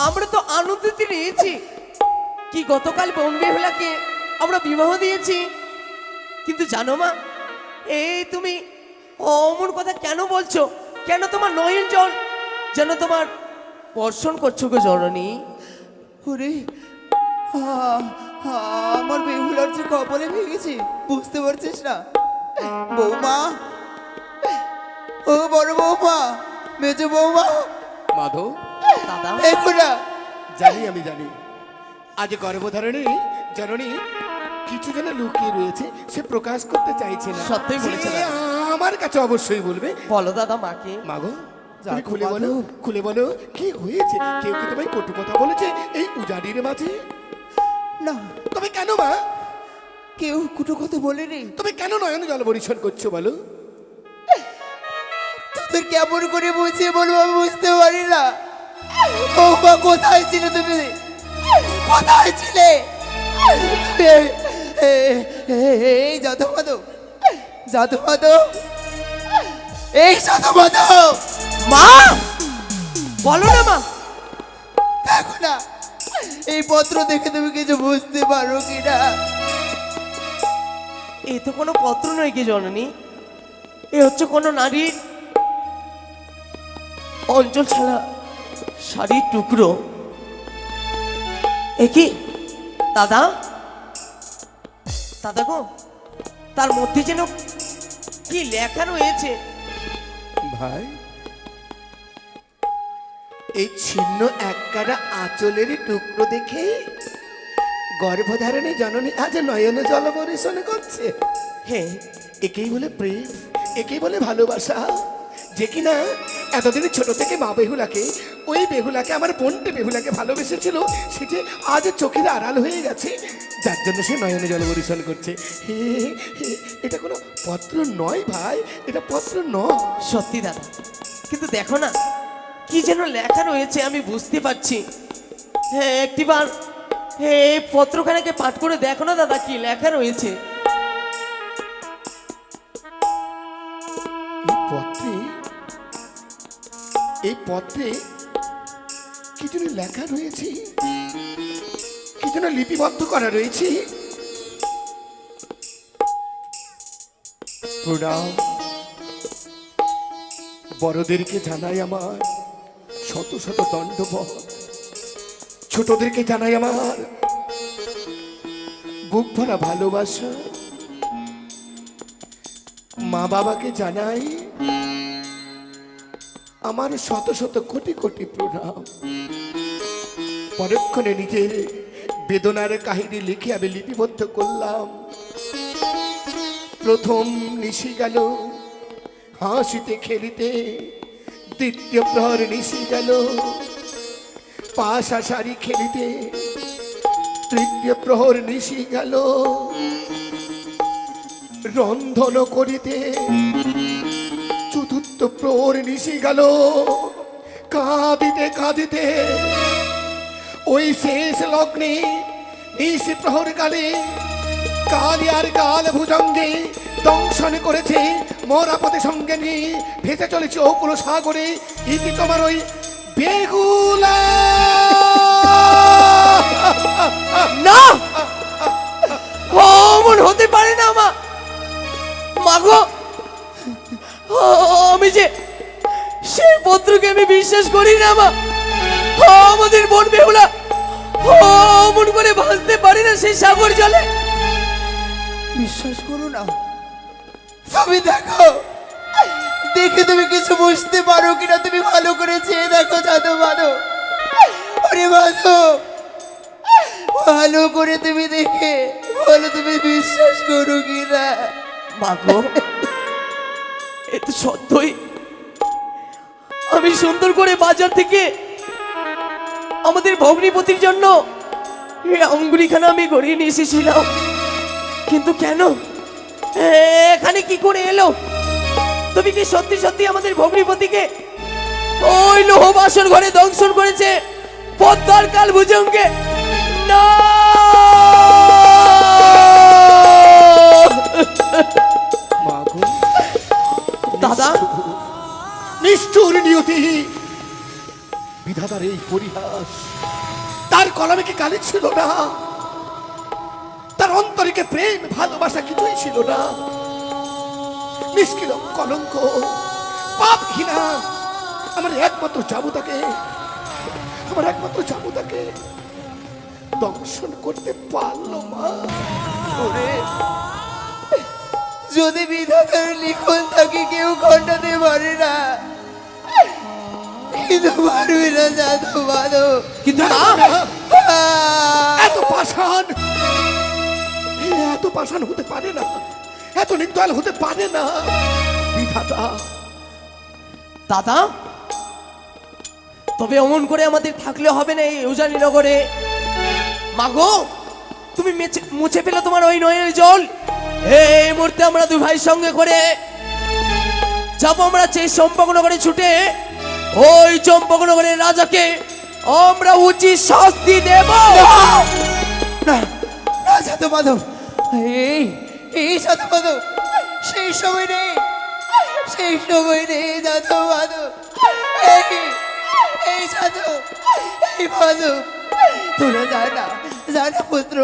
আমরা তো আনন্দিত নিয়েছি কি গতকাল বোন বেহুলাকে আমরা বিবাহ দিয়েছি? কিন্তু জানো মা এই তুমি অমন কথা কেন বলছো? কেন তোমার নয়ন জল? যেন তোমার বর্ষণ করছ গো জননী। ওরে আ- আ- আমার বেহুলার যে কপালে ভেঙেছে বুঝতে পারছিস না। বৌমা ও বড় বৌমা মেজো বৌমা। মাধব দাদা জানি আমি জানি। আজ গর্ভধারণী জননী কিছু যেন লুকিয়ে রয়েছে সে প্রকাশ করতে চাইছে না। সত্যই বলেছে সে দাদা। আমার কাছে অবশ্যই বলবে বলো দাদা মাকে। মাগো যা তুমি খুলে। বলো। খুলে বলো কি হয়েছে? কেউ কি তোমায় কটু কথা বলেছে এই উজাড়ির মাঝে? না। তবে কেন মা? কেউ কুটো কথা বলেনি। তবে কেন নয়ন জল পরিশন করছ বলো? তোদের কেমন করে বুঝিয়ে বলব আমি বুঝতে পারি না। বৌমা কোথায় ছিলে তুমি? কোথায় ছিলে? এই মাধব মাধব এই মাধব মা! বলো না মা। দেখো না এই পত্র দেখে তুমি কিছু বুঝতে পারো কিনা? এ তো কোনো পত্র নয় কি জননী? এ হচ্ছে কোনো নারীর অঞ্চল ছাড়া শাড়ির টুকরো। এ কি? দাদা? দাদা গো তার মধ্যে যেন কি লেখা রয়েছে। ভাই এই ছিন্ন এককারা আঁচলের টুকরো দেখে গর্ভধারণী জননী আজ নয়ন জল পরিশন করছে। হ্যাঁ একেই বলে প্রেম একেই বলে ভালোবাসা। যে কিনা এতদিন ছোট থেকে মা বেহুলাকে ওই বেহুলাকে আমার বোনটে বেহুলাকে ভালোবেসেছিল সে যে আজ চোখের আড়াল হয়ে গেছে। যার জন্য সে নয়নে জল পরিশন করছে। হে হে, এটা কোনো পত্র নয় ভাই এটা পত্র নয় সত্যি দাদা কিন্তু দেখো না কি যেন লেখা রয়েছে আমি বুঝতে পারছি। হ্যাঁ একটিবার হ্যাঁ এই পত্রখানাকে পাঠ করে দেখো না দাদা কি লেখা রয়েছে। এই পত্রে এই পত্রে কি যেন লেখা রয়েছে। কি যেন লিপিবদ্ধ করা রয়েছে। প্রণাম। বড়দেরকে জানাই আমার শত শত দণ্ডবধ। ছোটদেরকে জানাই আমার বুক ভরা ভালোবাসা। মা বাবাকে জানাই আমার শত শত কোটি কোটি প্রণাম। পরক্ষণে নিজের বেদনার কাহিনী লিখে আমি লিপিবদ্ধ করলাম। প্রথম নিশি গেল, হাসিতে খেলিতে দ্বিতীয় প্রহর নিশি গেল। পাশা সারি খেলিতে তৃতীয় প্রহর নিশি গেল। রন্ধন করিতে চতুর্থ প্রহর নিশি গেল। কাঁদিতে কাঁদিতে ওই শেষ লগ্নে নিশি প্রহর কালে কালিয়ার কাল ভুজঙ্গে দংশন করেছে মরাপদে সঙ্গে নিয়ে ভেসে চলেছে অকুল সাগরে। ইতি তোমার ওই বেগুলা না! হতে পারে না মা। মাগো আমি যে সেই পত্রকে আমি বিশ্বাস করি না মা। আমাদের বোন বেহুলা। অমন করে ভাসতে পারি না সেই সাগর জলে। বিশ্বাস করো না। তুমি দেখো দেখে তুমি কিছু বুঝতে পারো কিনা তুমি ভালো করে চেয়ে দেখো যাদব মাধব আরে মাধব ভালো করে তুমি দেখে বলো তুমি বিশ্বাস করো কিনা। মাগো সত্যই? আমি সুন্দর করে বাজার থেকে আমাদের ভগ্নিপতির জন্য আঙ্গুলিখানা আমি গড়িয়ে নিয়ে এসেছিলাম। কিন্তু কেন? এখানে কি করে এলো? তুমি কি সত্যি সত্যি আমাদের ভগ্নিপতিকে ওই লোহ বাসন ঘরে দংশন করেছে? পদ্মার কাল ভুজঙ্গে? না! দাদা নিষ্ঠুর নিয়তি। বিধাতার এই পরিহাস, তার কলমে কি কালি ছিল না? তার অন্তরিকে প্রেম, ভালোবাসা কিছুই ছিল না? নিষ্কিল, কলঙ্ক পাপহীনা আমার একমাত্র জাবুতাকে আমার একমাত্র জাবুতাকে দংশন করতে পারল মা। যদি বিধাতার লিখন থাকে কেউ খণ্ডাতে পারে না কিন্তু পারবে না জাদু বাদো কিন্তু এত পাষাণ এত পাষাণ হতে পারে না এত নির্দয়াল হতে পারে না। বিধাতা দাদা তবে অমন করে আমাদের থাকলে হবে না এই উজানি নগরে মাগো তুমি মুছে ফেলো তোমার ওই নয়ের জল। এই মুহূর্তে আমরা দুই ভাই সঙ্গে করে যাব আমরা সেই চম্পকনগরে ছুটে। ওই চম্পকনগরের রাজাকে আমরা উচিত শাস্তি দেব। না না এই এই বাদো সেই সময় নেই সেই সময় নেই জাদু বাদো এই এই জাদু এই বাদু তোরা জানা জানা পুত্র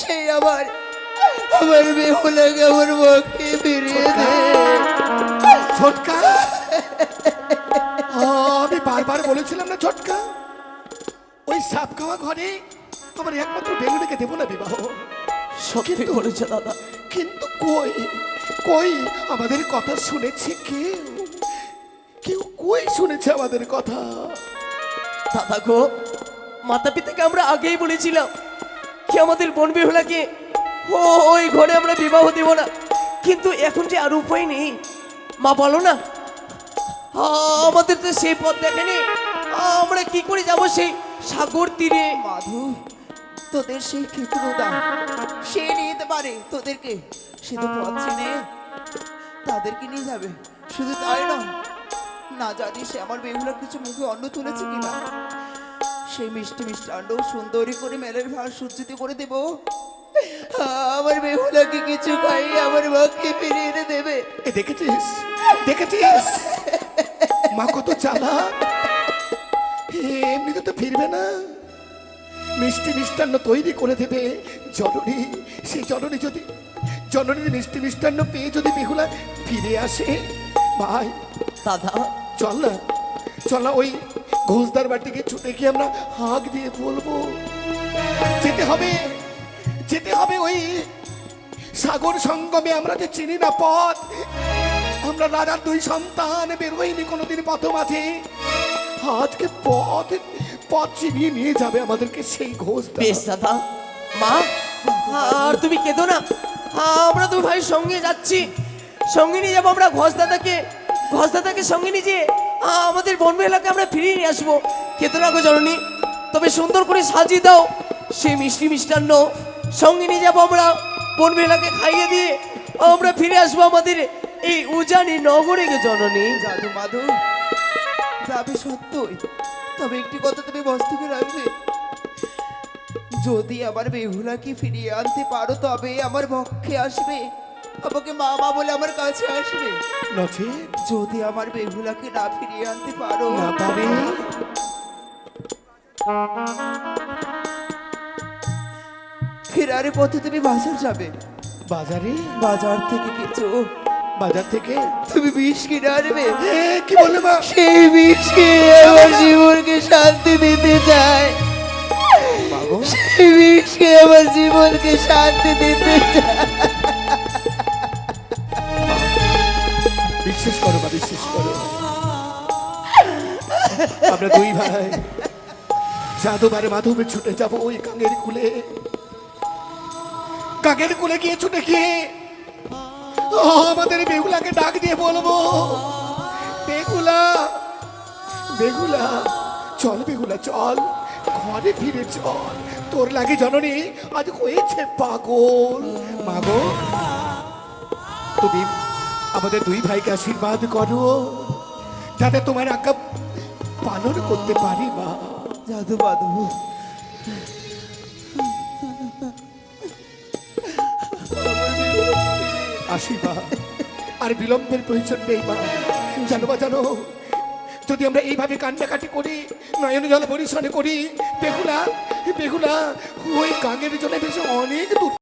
সেই আমার আমার বেহুলাকে আমার মুখে ফিরিয়ে দে ছোটকা আমি বারবার বলেছিলাম না ছোটকা? ওই সাপ খাওয়া ঘরে আমার একমাত্র বেগুনিকে দেবো না বিবাহ। সত্যি বলেছে দাদা। কিন্তু কই? কই? আমাদের কথা শুনেছে কেউ? কেউ কই শুনেছে আমাদের কথা? দাদা গো মাতা পিতাকে আমরা আগেই বলেছিলাম কি আমাদের বোন বিহুলাকে ওই ঘরে আমরা বিবাহ দেব না। কিন্তু এখন যে আর উপায় নেই, মা বলো না। আমাদের তো সেই পথ দেখেনি। আমরা কি করে যাব সেই সাগর তীরে? মাধু, তোদের সেই ক্ষেত্রদা সে নিয়ে যেতে পারে তোদেরকে সে তো পথ চিনে। তাদেরকে নিয়ে যাবে, শুধু তাই নয়, না জানি সে আমার বেহুলা কিছু মুখে অন্ন তুলেছে কিনা। সেই মিষ্টি মিষ্টান্ন সুন্দরী করে মেলের ভার সজ্জিত করে দেব। আমার বেহুলাকে কিছু খাইয়ে আমার মাকে ফিরিয়ে এনে দেবে। এ দেখেছিস? দেখেছিস? মা কত চালা এমনিতে তো ফিরবে না। মিষ্টি মিষ্টান্ন তৈরি করে দেবে জননী। সেই জননী যদি জননীর মিষ্টি মিষ্টান্ন পেয়ে যদি বেহুলা ফিরে আসে ভাই। দাদা। চল না। চল না ওই ঘোষদার বাটিকে ছুটে গিয়ে আমরা হাঁক দিয়ে বলব। যেতে হবে। যেতে হবে ওই সাগর সঙ্গমে? আমরা যে চিনি না পথ, আমরা রাজার দুই সন্তান বেরোয়নি কোনোদিন পথ মাঝে আজকে পথ পথ চিনিয়ে নিয়ে যাবে আমাদেরকে সেই ঘোষ বেশ দাদা। মা, আর তুমি কেঁদো না। আমরা দু ভাই সঙ্গে যাচ্ছি। সঙ্গে নিয়ে যাব আমরা ঘোষ দাদাকে। ঘোষ দাদাকে সঙ্গে নিয়ে যেয়ে আমাদের বন এলাকায় আমরা ফিরিয়ে নিয়ে আসব। কেঁদো না গো জননী। তবে সুন্দর করে সাজিয়ে দাও। সে মিষ্টি মিষ্টান্ন। সঙ্গে নিয়ে যাব আমরা। বন খাইয়ে দিয়ে আমরা ফিরে আসব আমাদের এই উজানি নগরে গে জননী। জাদু মাধু যাবে সত্যই। তবে একটি কথা তুমি মস্তকে রাখবে। যদি আমার বেহুলাকে ফিরিয়ে আনতে পারো তবে আমার পক্ষে আসবে। আমাকে মা মা বলে আমার কাছে আসবে। নচে? যদি আমার বেহুলাকে না ফিরিয়ে আনতে পারো। না পারে ফেরার পথে তুমি বাজার যাবে। বাজারে? বাজার থেকে কিছু বাজার থেকে? তুমি বিষ কিনে আনবে। কি বললে মা? সেই বিষ খেয়ে আমার জীবনকে শান্তি দিতে চায়। সেই বিষ খেয়ে আমার জীবনকে শান্তি দিতে চায়। বিশ্বাস করো বা বিশ্বাস করো। আমরা দুই ভাই। জাদুবারে মাধবে ছুটে যাব ওই কাঙের কুলে। কাঙের কুলে গিয়ে ছুটে গিয়ে আমাদের বেগুলাকে ডাক দিয়ে বলব। বেগুলা বেগুলা চল বেগুলা চল। ঘরে ফিরে চল। তোর লাগে জননী আজ হয়েছে পাগল। মাগো, তুমি আমাদের দুই ভাইকে আশীর্বাদ করো। যাতে তোমার আজ্ঞা পালন করতে পারি মা। জাদু বাদু আসি মা আর বিলম্বের প্রয়োজন নেই, মা। জানো বা জানো। যদি আমরা এইভাবে কান্নাকাটি করি, নয়ন জল পরিশ্রমে করি, বেহুলা বেহুলা, ওই গাঙের জন্য বেশি অনেক দূর